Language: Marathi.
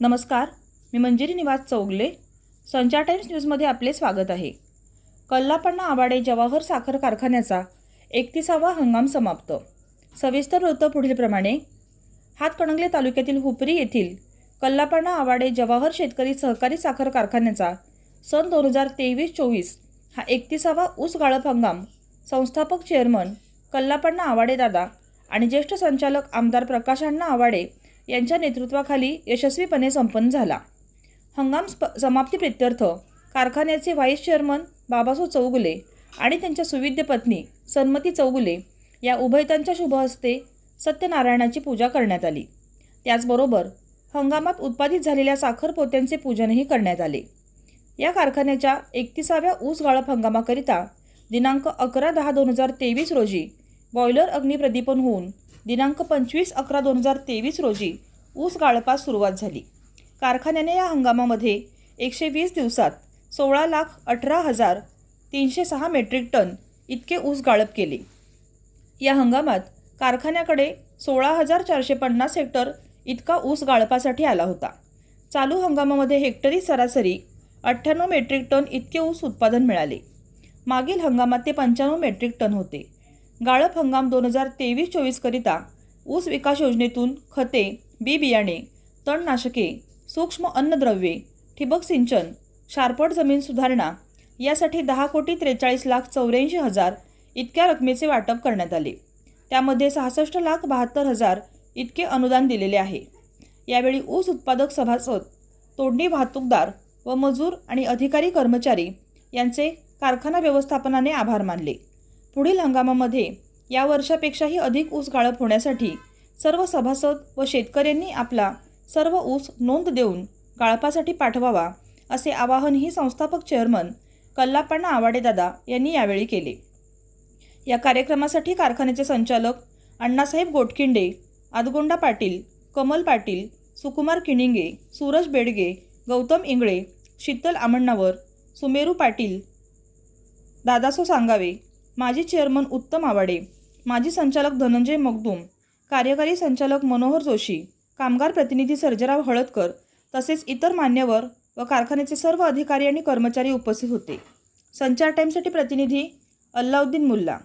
नमस्कार मी मंजिरी निवास चौगले संचार टाइम्स न्यूजमध्ये आपले स्वागत आहे. कल्लापण्णा आवाडे जवाहर साखर कारखान्याचा एकतीसावा हंगाम समाप्त. सविस्तर वृत्त पुढीलप्रमाणे हातकणंगले तालुक्यातील हुपरी येथील कल्लापण्णा आवाडे जवाहर शेतकरी सहकारी साखर कारखान्याचा सन दोन हजार तेवीस चोवीस हा एकतीसावा ऊस गाळप हंगाम संस्थापक चेअरमन कल्लापण्णा आवाडे दादा आणि ज्येष्ठ संचालक आमदार प्रकाश अण्णा आवाडे यांच्या नेतृत्वाखाली यशस्वीपणे संपन्न झाला. हंगाम स्प समाप्ती प्रित्यर्थ कारखान्याचे व्हाईस चेअरमन बाबासो चौगुले आणि त्यांच्या सुविद्य पत्नी सन्मती चौगुले या उभयतांच्या शुभ हस्ते सत्यनारायणाची पूजा करण्यात आली. त्याचबरोबर हंगामात उत्पादित झालेल्या साखर पोत्यांचे पूजनही करण्यात आले. या कारखान्याच्या एकतीसाव्या ऊस गाळप हंगामाकरिता दिनांक अकरा दहा दोन हजार तेवीस रोजी बॉयलर अग्निप्रदीपन होऊन दिनांक पंचवीस अकरा दोन हजार तेवीस रोजी ऊस गाळपास सुरुवात झाली. कारखान्याने या हंगामामध्ये एकशे वीस दिवसात सोळा लाख अठरा हजार तीनशे सहा मेट्रिक टन इतके ऊस गाळप केले. या हंगामात कारखान्याकडे सोळा हजार चारशे पन्नास हेक्टर इतका ऊस गाळपासाठी आला होता. चालू हंगामामध्ये हेक्टरी सरासरी अठ्ठ्याण्णव मेट्रिक टन इतके ऊस उत्पादन मिळाले. मागील हंगामात ते पंच्याण्णव मेट्रिक टन होते. गाळप हंगाम दोन हजार तेवीस चोवीसकरिता ऊस विकास योजनेतून खते बी बियाणे तणनाशके सूक्ष्म अन्नद्रव्ये ठिबक सिंचन शारपट जमीन सुधारणा यासाठी दहा कोटी त्रेचाळीस लाख चौऱ्याऐंशी हजार इतक्या रकमेचे वाटप करण्यात आले. त्यामध्ये सहासष्ट लाख बहात्तर हजार इतके अनुदान दिलेले आहे. यावेळी ऊस उत्पादक सभासद तोडणी वाहतूकदार व मजूर आणि अधिकारी कर्मचारी यांचे कारखाना व्यवस्थापनाने आभार मानले. पुढील हंगामामध्ये या वर्षापेक्षाही अधिक ऊस गाळप होण्यासाठी सर्व सभासद व शेतकऱ्यांनी आपला सर्व ऊस नोंद देऊन गाळपासाठी पाठवावा असे आवाहनही संस्थापक चेअरमन कल्लापण्णा आवाडेदादा यांनी यावेळी केले. या कार्यक्रमासाठी कारखान्याचे संचालक अण्णासाहेब गोटकिंडे आदगोंडा पाटील कमल पाटील सुकुमार किणिंगे सूरज बेडगे गौतम इंगळे शीतल आमण्णावर सुमेरू पाटील दादासो सांगावे. माजी चेअरमन उत्तम आवाडे माजी संचालक धनंजय मगदूम कार्यकारी संचालक मनोहर जोशी कामगार प्रतिनिधी सर्जराव हळदकर तसेच इतर मान्यवर व कारखान्याचे सर्व अधिकारी आणि कर्मचारी उपस्थित होते. संचार टाईमसाठी प्रतिनिधी अल्लाउद्दीन मुल्ला.